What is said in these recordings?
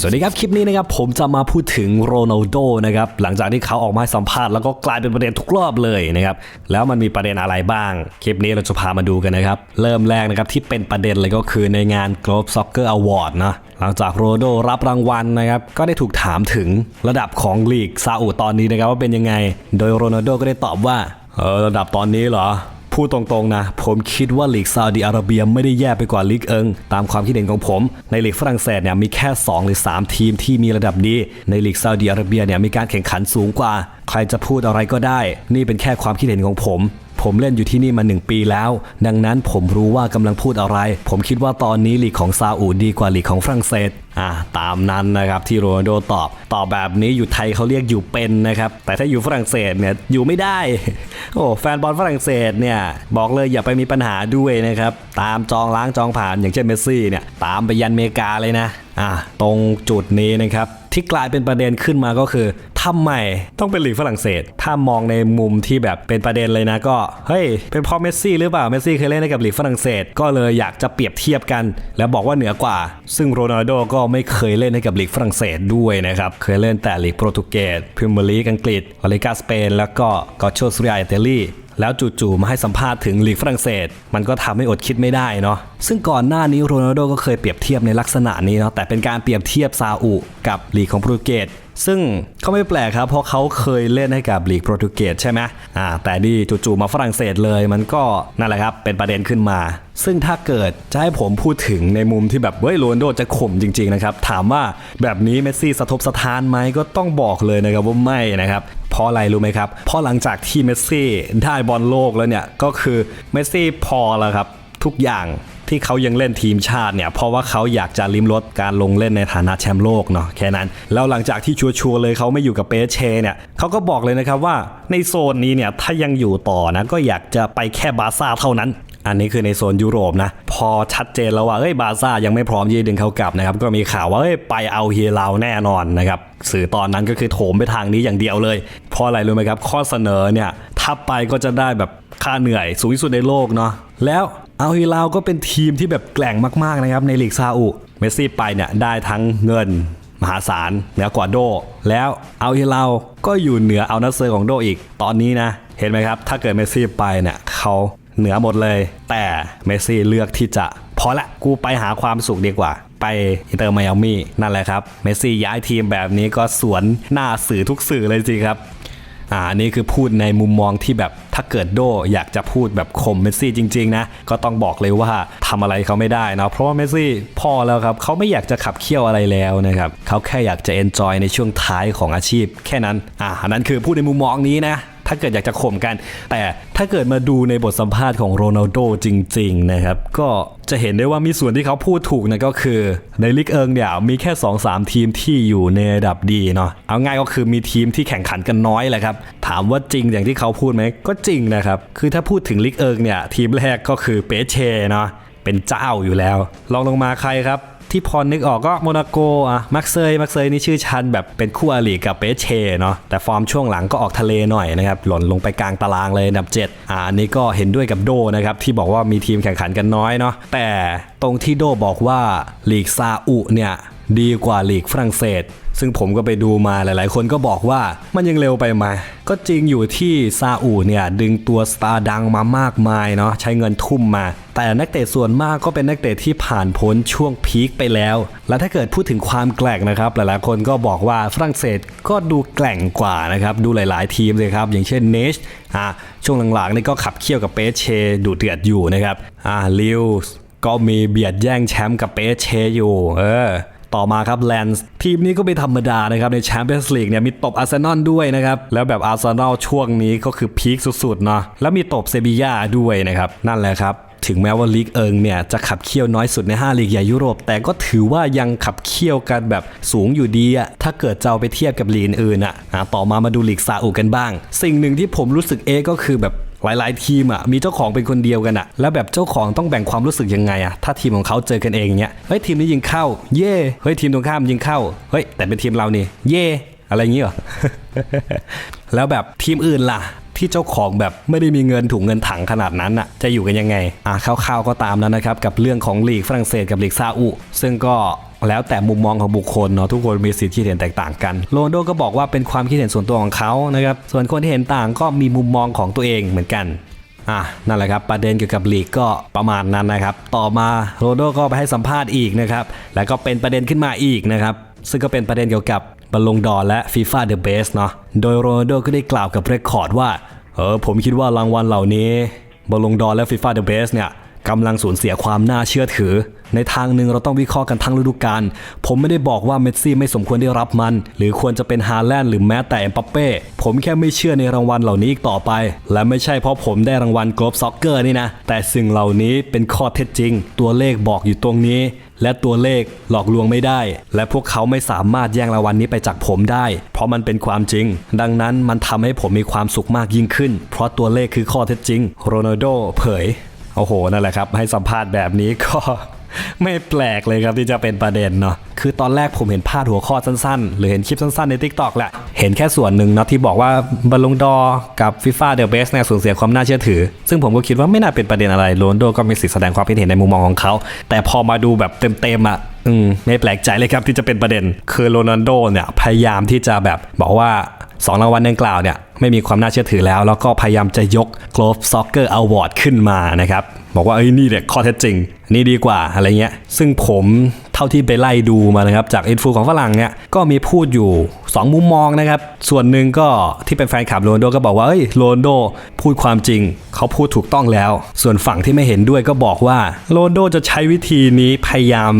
สวัสดีครับคลิปนี้นะครับผมจะมาพูดถึงโรนัลโดนะครับหลังจากที่เขาออกมาสัมภาษณ์แล้วก็กลายเป็นประเด็นทุกรอบเลยนะครับแล้วมันมีประเด็นอะไรบ้าง คลิปนี้เราจะพามาดูกันนะครับเริ่มแรกนะครับที่เป็นประเด็นเลยก็คือในงาน Globe Soccer Award นะหลังจากโรนัลโดรับรางวัลนะครับก็ได้ถูกถามถึงระดับของลีกซาอุตอนนี้นะครับว่าเป็นยังไง โดยโรนัลโดก็ได้ตอบว่าเออระดับตอนนี้เหรอ พูดตรงๆนะ ผมคิดว่าลีกซาอุดิอาระเบียไม่ได้แย่ไปกว่าลีกเอิง ตามความคิดเห็นของผม ในลีกฝรั่งเศสเนี่ยมีแค่ 2 หรือ 3 ทีมที่มีระดับดี ในลีกซาอุดิอาระเบียเนี่ยมีการแข่งขันสูงกว่า ใครจะพูดอะไรก็ได้ นี่เป็นแค่ความคิดเห็นของผม ผมเล่นอยู่ที่นี่มา1ปีแล้ว ดังนั้นผมรู้ว่ากำลังพูดอะไร ผมคิดว่าตอนนี้ลีกของซาอุดีกว่าลีกของฝรั่งเศสอ่าตามนั้นนะครับที่โรนัลโดตอบ ตอบแบบนี้อยู่ไทยเขาเรียกอยู่เป็นนะครับ แต่ถ้าอยู่ฝรั่งเศสเนี่ยอยู่ไม่ได้ โอ้แฟนบอลฝรั่งเศสเนี่ยบอกเลยอย่าไปมีปัญหาด้วยนะครับ ตามจองล้างจองผ่านอย่างเช่นเมสซี่เนี่ยตามไปยันเมกาเลยนะอ่าตรงจุดนี้นะครับที่กลายเป็นประเด็นขึ้นมาก็คือ ทำไมต้องเป็นหลีกฝรั่งเศส ถ้ามองในมุมที่แบบเป็นประเด็นเลยนะก็เฮ้ยเป็นเพราะเมสซี่หรือเปล่าเมสซี่เคยเล่นให้กับหลีกฝรั่งเศส ก็เลยอยากจะเปรียบเทียบกัน แล้วบอกว่าเหนือกว่า ซึ่งโรนัลโดก็ไม่เคยเล่นให้กับหลีกฝรั่งเศสด้วยนะครับเคยเล่นแต่หลีกโปรตุเกสพรีเมียร์ลีกอังกฤษลาลิกาสเปน แล้วก็กอโชสเรียอิตาลีแล้วจู่ๆมาให้สัมภาษณ์ถึงลีกฝรั่งเศส มันก็ทำให้อดคิดไม่ได้เนาะ ซึ่งก่อนหน้านี้โรนัลโดก็เคยเปรียบเทียบในลักษณะนี้เนาะแต่เป็นการเปรียบเทียบซาอุกับลีกของโปรตุเกสซึ่งก็ไม่แปลกครับ เพราะเขาเคยเล่นให้กับลีกโปรตุเกสใช่ไหมอ่าแต่นี่จู่ๆมาฝรั่งเศสเลย มันก็นั่นแหละครับเป็นประเด็นขึ้นมา ซึ่งถ้าเกิดจะให้ผมพูดถึงในมุมที่แบบเฮ้ยโรนลโดจะข่มจริงๆนะครับถามว่าแบบนี้เมสซี่สะทบสะท้านไหมก็ต้องบอกเลยนะครับว่าไม่นะครับเพราะอะไรรู้ไหมครับเพราะหลังจากที่เมสซี่ได้บอลโลกแล้วเนี่ยก็คือเมสซี่พอแล้วครับทุกอย่าง ที่เขายังเล่นทีมชาติเนี่ยเพราะว่าเขาอยากจะลิ้มรสการลงเล่นในฐานะแชมป์โลกเนาะแค่นั้น แล้วหลังจากที่ชัวร์ๆเลยเขาไม่อยู่กับเปเชเนี่ยเขาก็บอกเลยนะครับว่าในโซนนี้เนี่ยถ้ายังอยู่ต่อนะก็อยากจะไปแค่บาซ่าเท่านั้นอันนี้คือในโซนยุโรปนะ พอชัดเจนแล้วว่าเอ้ยบาซ่ายังไม่พร้อมที่จะดึงเขากลับนะครับ ก็มีข่าวว่าเอ้ยไปเอาเฮลาวแน่นอนนะครับ สื่อตอนนั้นก็คือโถมไปทางนี้อย่างเดียวเลยเพราะอะไรรู้ไหมครับ ข้อเสนอเนี่ยถ้าไปก็จะได้แบบค่าเหนื่อยสูงที่สุดในโลกเนาะแล้ว เอาฮิลาวก็เป็นทีมที่แบบแกร่งมากๆนะครับในลีกซาอุ เมสซี่ไปเนี่ยได้ทั้งเงินมหาศาลเหนือกว่าโด แล้วเอาฮิลาวก็อยู่เหนือเอานัสเซอร์ของโดอีก ตอนนี้นะ เห็นไหมครับ ถ้าเกิดเมสซี่ไปเนี่ยเขาเหนือหมดเลย แต่เมสซี่เลือกที่จะพอละกูไปหาความสุขดีกว่า ไปอินเตอร์ไมอามี่นั่นแหละครับ เมสซี่ย้ายทีมแบบนี้ก็สวนหน้าสื่อทุกสื่อเลยจริงครับ อ่าอันนี่คือพูดในมุมมองที่แบบถ้าเกิดโดอยากจะพูดแบบข่มเมสซี่จริงๆนะก็ต้องบอกเลยว่าทำอะไรเขาไม่ได้นะเพราะว่าเมสซี่พอแล้วครับเขาไม่อยากจะขับเคี่ยวอะไรแล้วนะครับเขาแค่อยากจะเอนจอยในช่วงท้ายของอาชีพ แค่นั้นอ่าอันนั้นคือพูดในมุมมองนี้นะ ถ้าเกิดอยากจะข่มกัน แต่ถ้าเกิดมาดูในบทสัมภาษณ์ของโรนัลโดจริง ๆ นะครับ ก็จะเห็นได้ว่ามีส่วนที่เขาพูดถูกนะก็คือ ในลีกเอิงเนี่ยมีแค่ 2-3 ทีมที่อยู่ในระดับดีเนาะเอาง่ายก็คือมีทีมที่แข่งขันกันน้อยแหละครับ ถามว่าจริงอย่างที่เขาพูดไหมก็จริงนะครับ คือถ้าพูดถึงลีกเอิงเนี่ยทีมแรกก็คือเปเชเนาะเป็นเจ้าอยู่แล้วลองลงมาใครครับ ที่พอนึกออกก็โมนาโกอะมักเซยมักเซยนี่ชื่อชันแบบเป็นคู่อริกับเปเชเนาะแต่ฟอร์มช่วงหลังก็ออกทะเลหน่อยนะครับหล่นลงไปกลางตารางเลยอันดับ7อ่าอันนี้ก็เห็นด้วยกับโดนะครับที่บอกว่ามีทีมแข่งขันกันน้อยเนาะแต่ตรงที่โดบอกว่าลีกซาอุเนี่ย ดีกว่าลีกฝรั่งเศส ซึ่งผมก็ไปดูมาหลาย ๆ คนก็บอกว่ามันยังเร็วไปไหมก็จริงอยู่ที่ซาอุเนี่ยดึงตัวสตาร์ดังมามากมายเนาะใช้เงินทุ่มมา แต่นักเตะส่วนมากก็เป็นนักเตะที่ผ่านพ้นช่วงพีคไปแล้ว และถ้าเกิดพูดถึงความแกร่งนะครับ หลาย ๆ คนก็บอกว่าฝรั่งเศสก็ดูแกร่งกว่านะครับดูหลาย ๆ ทีมเลยครับอย่างเช่นเนชอะช่วงหลัง ๆ นี่ก็ขับเคี่ยวกับเปเชดูเดือดอยู่นะครับอ่าลิวส์ก็มีเบียดแย่งแชมป์กับเปเชอยู่ เออ ต่อมาครับแลนส์ทีมนี้ก็ไม่ธรรมดานะครับ ในแชมเปี้ยนส์ลีกเนี่ยมีตบอาร์เซนอลด้วยนะครับ แล้วแบบอาร์เซนอลช่วงนี้ก็คือพีคสุดๆเนาะแล้วมีตบเซบีย่าด้วยนะครับ นั่นแหละครับถึงแม้ว่าลีกเอิงเนี่ยจะขับเคี่ยวน้อยสุดใน 5 ลีกใหญ่ยุโรป แต่ก็ถือว่ายังขับเคี่ยวกันแบบสูงอยู่ดีอะถ้าเกิดจะเอาไปเทียบกับลีกอื่นอะต่อมามาดูลีกซาอุกันบ้าง สิ่งหนึ่งที่ผมรู้สึกเอก็คือแบบ หลาย ๆ ทีมอะมีเจ้าของเป็นคนเดียวกันอะ แล้วแบบเจ้าของต้องแบ่งความรู้สึกยังไงอะถ้าทีมของเขาเจอกันเองเนี้ยเฮ้ยทีมนี้ยิงเข้า เย่เฮ้ยทีมตรงข้ามยิงเข้าเฮ้ยแต่เป็นทีมเรานี่เย่อะไรอย่างงี้เหรอแล้วแบบทีมอื่นล่ะที่เจ้าของแบบไม่ได้มีเงินถุงเงินถังขนาดนั้นอะจะอยู่กันยังไงอะคร่าวๆก็ตามนั้นนะครับกับเรื่องของลีกฝรั่งเศสกับลีกซาอุ ซึ่งก็ แล้วแต่มุมมองของบุคคลเนาะทุกคนมีสิทธิ์คิดเห็นแตกต่างกันโรนโดก็บอกว่าเป็นความคิดเห็นส่วนตัวของเขานะครับส่วนคนที่เห็นต่างก็มีมุมมองของตัวเองเหมือนกันอะนั่นแหละครับประเด็นเกี่ยวกับลีกก็ประมาณนั้นนะครับ ต่อมาโรนัลโดก็ไปให้สัมภาษณ์อีกนะครับแล้วก็เป็นประเด็นขึ้นมาอีกนะครับซึ่งก็เป็นประเด็นเกี่ยวกับบอลลงดอและ FIFA The Best เนาะโดยโรนัลโดก็ได้กล่าวกับเรคคอร์ดว่าเออผมคิดว่ารางวัลเหล่านี้บอลลงดอและ FIFA The Best เนี่ยกำลังสูญเสียความน่าเชื่อถือ ในทางหนึ่งเราต้องวิเคราะห์กันทั้งฤดูกาลผมไม่ได้บอกว่าเมสซี่ไม่สมควรได้รับมัน หรือควรจะเป็นฮาแลนด์หรือแม้แต่เอ็มบัปเป้ผมแค่ไม่เชื่อในรางวัลเหล่านี้อีกต่อไป และไม่ใช่เพราะผมได้รางวัลกลบซ็อกเกอร์นี่นะแต่สิ่งเหล่านี้เป็นข้อเท็จจริง ตัวเลขบอกอยู่ตรงนี้ และตัวเลขหลอกลวงไม่ได้ และพวกเขาไม่สามารถแย่งรางวัลนี้ไปจากผมได้ เพราะมันเป็นความจริง ดังนั้นมันทำให้ผมมีความสุขมากยิ่งขึ้น เพราะตัวเลขคือข้อเท็จจริงโรนัลโดเผยโอ้โหนั่นแหละครับ ให้สัมภาษณ์แบบนี้ก็ ไม่แปลกเลยครับที่จะเป็นประเด็นเนาะคือตอนแรกผมเห็นพาดหัวข้อสั้นๆ หรือเห็นคลิปสั้นๆ ใน Tik t o อกแหละ เห็นแค่ส่วนหนึ่งเนาะที่บอกว่าบอลลงดอกับ FIFA The Best เนี่ยสูญเสียความน่าเชื่อถือ ซึ่งผมก็คิดว่าไม่น่าเป็นประเด็นอะไรโรนโดก็มีสิทธิ์แสดงความคิดเห็นในมุมมองของเขา แต่พอมาดูแบบเต็มๆอะอืมไม่แปลกใจเลยครับที่จะเป็นประเด็น คือโรนัลโดเนี่ยพยายามที่จะแบบบอกว่าสองรางวัลดังกล่าวเนี่ย ไม่มีความน่าเชื่อถือแล้ว แล้วก็พยายามจะยก Glove Soccer Award ขึ้นมานะครับบอกว่าเอ้ยนี่แหละข้อเท็จจริง นี่ดีกว่าอะไรเงี้ย ซึ่งผมเท่าที่ไปไล่ดูมานะครับจากอินฟูของฝรั่งเนี่ยก็มีพูดอยู่ 2 มุมมองนะครับ ส่วนหนึ่งก็ที่เป็นแฟนคลับโรนโดก็บอกว่าเอ้ยโรนโดพูดความจริง เขาพูดถูกต้องแล้ว ส่วนฝั่งที่ไม่เห็นด้วยก็บอกว่าโรนโดจะใช้วิธีนี้พยายาม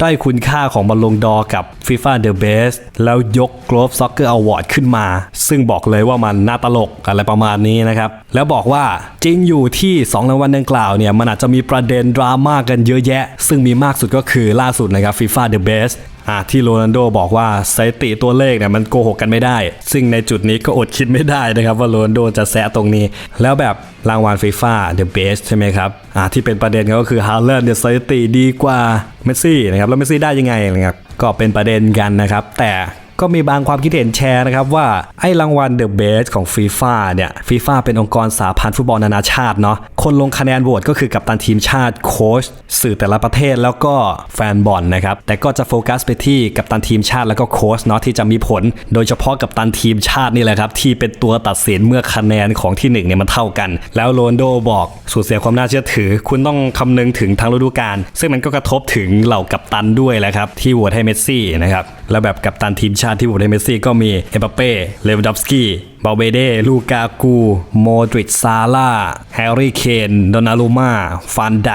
ได้คุณค่าของบอลลงดอร์กับ FIFA The Best แล้วยก Glove Soccer Award ขึ้นมา ซึ่งบอกเลยว่ามันน่าตลกอะไรประมาณนี้นะครับ แล้วบอกว่าจริงอยู่ที่ 2 รางวัลดังกล่าวเนี่ย มันอาจจะมีประเด็นดราม่ากันเยอะแยะ ซึ่งมีมากสุดก็คือล่าสุดนะครับ FIFA The Best อะ ที่โรนัลโดบอกว่าสถิติตัวเลขเนี่ยมันโกหกกันไม่ได้ ซึ่งในจุดนี้ก็อดคิดไม่ได้นะครับว่าโรนัลโดจะแซะตรงนี้ แล้วแบบรางวัลฟีฟ่าเดอะเบสใช่ไหมครับอะที่เป็นประเด็นก็คือฮาเลนเนี่ยสถิติดีกว่าเมสซี่นะครับแล้วเมสซี่ได้ยังไงนะครับก็เป็นประเด็นกันนะครับแต่ ก็มีบางความคิดเห็นแชร์นะครับว่าไอ้รางวัล The Best ของฟีฟ่าเนี่ยฟีฟ่าเป็นองค์กรสาพันธ์ฟุตบอลนานาชาติเนาะคนลงคะแนนโหวตก็คือกัปตันทีมชาติโค้ชสื่อแต่ละประเทศแล้วก็แฟนบอลนะครับแต่ก็จะโฟกัสไปที่กัปตันทีมชาติแล้วก็โค้ชเนาะที่จะมีผล โดยเฉพาะกัปตันทีมชาตินี่แหละครับที่เป็นตัวตัดสินเมื่อคะแนนของที่หนึ่งเนี่ยมันเท่ากัน แล้วโรนโดบอกสูญเสียความน่าเชื่อถือ คุณต้องคำนึงถึงทางฤดูกาลซึ่งมันก็กระทบถึงเหล่ากัปตันด้วยแหละครับที่โหวตให้เมสซี่นะครับแล้วแบบกัปตันทีมชาติที่โหวตให้เมสซี่ก็มีเอมบัปเป้เลวานดอฟสกี้บาเบเดลูกากูโมดริดซาร่าแฮร์รี่เคนโดนารูมาฟันได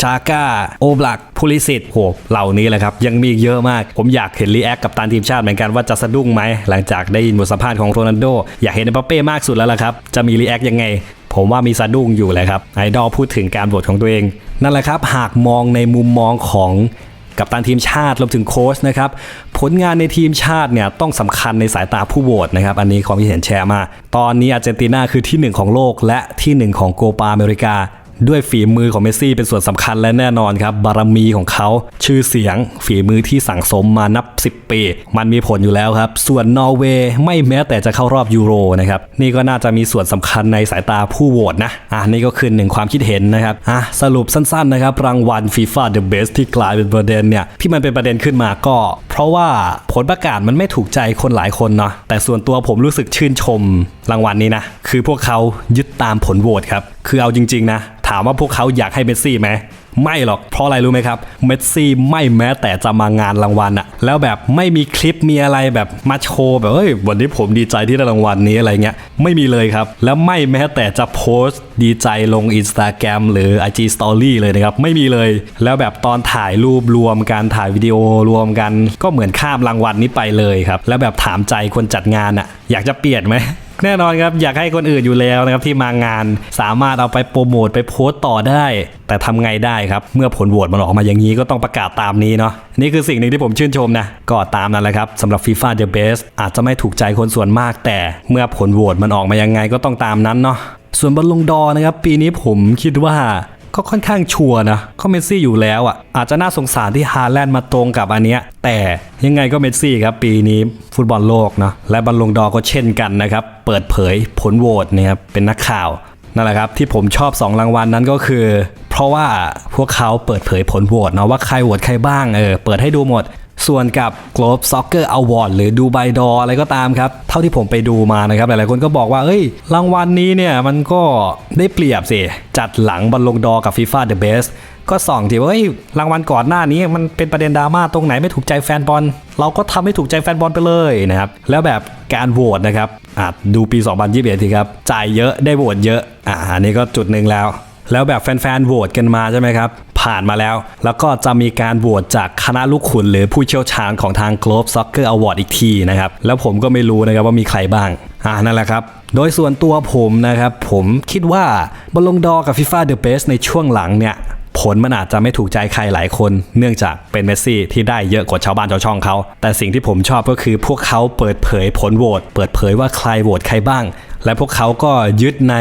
ชาก้าโอบลักพูลิสิตโหเหล่านี้แหละครับ ยังมีเยอะมาก ผมอยากเห็นรีแอคกับตันทีมชาติเหมือนกันว่าจะสะดุ้งไหม หลังจากได้ยินบทสัมภาษณ์ของโรนัลโด อยากเห็นเอ็มบัปเป้มากสุดแล้วล่ะครับ จะมีรีแอคยังไงผมว่ามีสะดุ้งอยู่แหละครับไอดอลพูดถึงการโหวตของตัวเอง นั่นแหละครับ หากมองในมุมมองของ กับตันทีมชาติรวมถึงโค้ชนะครับผลงานในทีมชาติเนี่ยต้องสำคัญในสายตาผู้โหวตนะครับอันนี้ความคิดเห็นแชร์มา ตอนนี้อาร์เจนตินาคือที่ 1 ของโลกและที่ 1 ของโกปาอเมริกา ด้วยฝีมือของเมสซี่เป็นส่วนสำคัญและแน่นอนครับ บารมีของเขาชื่อเสียง ฝีมือที่สั่งสมมานับ 10 ปี มันมีผลอยู่แล้วครับ ส่วนนอร์เวย์ไม่แม้แต่จะเข้ารอบยูโรนะครับนี่ก็น่าจะมีส่วนสำคัญในสายตาผู้โหวตนะอะนี่ก็คือหนึ่งความคิดเห็นนะครับอะสรุปสั้นๆนะครับรางวัล FIFA The Best ที่กลายเป็นประเด็นเนี่ยที่มันเป็นประเด็นขึ้นมาก็ เพราะว่าผลประกาศมันไม่ถูกใจคนหลายคนเนาะแต่ส่วนตัวผมรู้สึกชื่นชมรางวัลนี้นะคือพวกเขายึดตามผลโหวตครับคือเอาจริงๆนะถามว่าพวกเขาอยากให้เมสซี่ไหมไม่หรอก เพราะอะไรรู้ไหมครับ เมสซี่ไม่แม้แต่จะมางานรางวัลอะแล้วแบบไม่มีคลิปมีอะไรแบบมาโชว์แบบเฮ้ยวันนี้ผมดีใจที่ได้รางวัลนี้อะไรเงี้ย ไม่มีเลยครับ แล้วไม่แม้แต่จะโพสต์ดีใจลง Instagram หรือ IG Story เลยนะครับ ไม่มีเลย แล้วแบบตอนถ่ายรูปรวมกันถ่ายวิดีโอรวมกัน ก็เหมือนข้ามรางวัลนี้ไปเลยครับ แล้วแบบถามใจคนจัดงานอะอยากจะเปลี่ยนไหม แน่นอนครับ อยากให้คนอื่นอยู่แล้วนะครับที่มางานสามารถเอาไปโปรโมทไปโพสต์ต่อได้ แต่ทำไงได้ครับ เมื่อผลโหวตมันออกมาอย่างนี้ก็ต้องประกาศตามนี้เนาะนี่คือสิ่งหนึ่งที่ผมชื่นชมนะ ก็ตามนั้นแหละครับสำหรับ FIFA The Best อาจจะไม่ถูกใจคนส่วนมาก แต่เมื่อผลโหวตมันออกมายังไงก็ต้องตามนั้นเนาะส่วนบอลลงดอร์นะครับปีนี้ผมคิดว่า ก็ค่อนข้างชัวร์นะก็เมสซี่อยู่แล้วอะอาจจะน่าสงสารที่ฮาแลนด์มาตรงกับอันเนี้ยแต่ยังไงก็เมสซี่ครับปีนี้ฟุตบอลโลกเนาะและบอลลงดอก็เช่นกันนะครับเปิดเผยผลโหวตนะครับเป็นนักข่าวนั่นแหละครับที่ผมชอบ 2 รางวัลนั้นก็คือ เพราะว่าพวกเขาเปิดเผยผลโหวตเนาะว่าใครโหวตใครบ้างเออเปิดให้ดูหมด ส่วนกับ Globe Soccer Award หรือดูไบดออะไรก็ตามครับ เท่าที่ผมไปดูมานะครับ หลายๆคนก็บอกว่า เอ้ย รางวัลนี้เนี่ย มันก็ได้เปรียบสิ จัดหลังบอลลงดอกับ FIFA The Best ก็ส่องทีว่าเฮ้ยรางวัลก่อนหน้านี้มันเป็นประเด็นดราม่าตรงไหนไม่ถูกใจแฟนบอล เราก็ทำให้ถูกใจแฟนบอลไปเลยนะครับ แล้วแบบการโหวตนะครับอาจดูปี 2021ทีครับจ่ายเยอะได้โหวตเยอะอ่าอันนี้ก็จุดหนึ่งแล้ว แล้วแบบแฟนๆโหวตกันมาใช่ไหมครับ ผ่านมาแล้ว แล้วก็จะมีการโหวตจากคณะลูกขุน หรือผู้เชี่ยวชาญของทาง Globe Soccer Award อีกทีนะครับ แล้วผมก็ไม่รู้นะครับว่ามีใครบ้างอ่านั่นแหละครับ โดยส่วนตัวผมนะครับ ผมคิดว่าบอลลงดอร์กับ FIFA The Best ในช่วงหลังเนี่ยผลมันอาจจะไม่ถูกใจใครหลายคน เนื่องจากเป็นเมสซี่ที่ได้เยอะกว่าชาวบ้านชาวช่องเขา แต่สิ่งที่ผมชอบก็คือพวกเขาเปิดเผยผลโหวต เปิดเผยว่าใครโหวตใครบ้าง และพวกเขาก็ยึดใน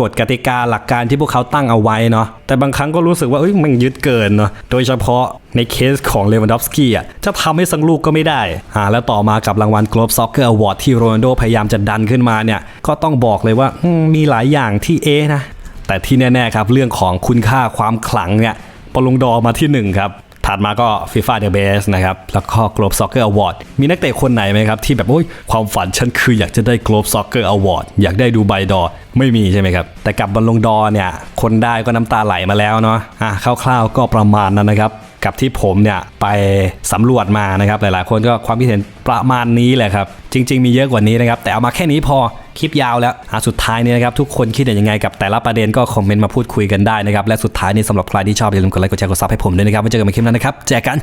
กฎกติกาหลักการที่พวกเขาตั้งเอาไว้เนาะแต่บางครั้งก็รู้สึกว่าเอ้ยมันยึดเกินเนาะโดยเฉพาะในเคสของเลวันดอฟสกี้อะจะทำให้สังลูกก็ไม่ได้อ่าแล้วต่อมากับรางวัล Globe Soccer Award ที่โรนัลโดพยายามจะดันขึ้นมาเนี่ยก็ต้องบอกเลยว่ามีหลายอย่างที่เอนะแต่ที่แน่ๆครับเรื่องของคุณค่าความขลังเนี่ยปลงดอมาที่1ครับ ถัดมาก็ FIFA The Best นะครับ แล้วก็ Globe Soccer Award มีนักเตะคนไหนไหมครับ ที่แบบโอ้ยความฝันฉันคืออยากจะได้ Globe Soccer Award อยากได้ดูไบดอ ไม่มีใช่ไหมครับ แต่กับบอลลงดอเนี่ย คนได้ก็น้ำตาไหลมาแล้วเนาะอะคร่าวๆก็ประมาณนั้นนะครับ กับที่ผมเนี่ยไปสำรวจมานะครับหลายๆ คนก็ความคิดเห็นประมาณนี้แหละครับ จริง ๆ มีเยอะกว่านี้นะครับ แต่เอามาแค่นี้พอคลิปยาวแล้วอะสุดท้ายนี้นะครับ ทุกคนคิดเห็นยังไงกับแต่ละประเด็นก็คอมเมนต์มาพูดคุยกันได้นะครับ และสุดท้ายนี้สำหรับใครที่ชอบอย่าลืมกดไลค์กดแชร์กดซับให้ผมด้วยนะครับไว้เจอกันใหม่คลิปหน้านะครับแจกกัน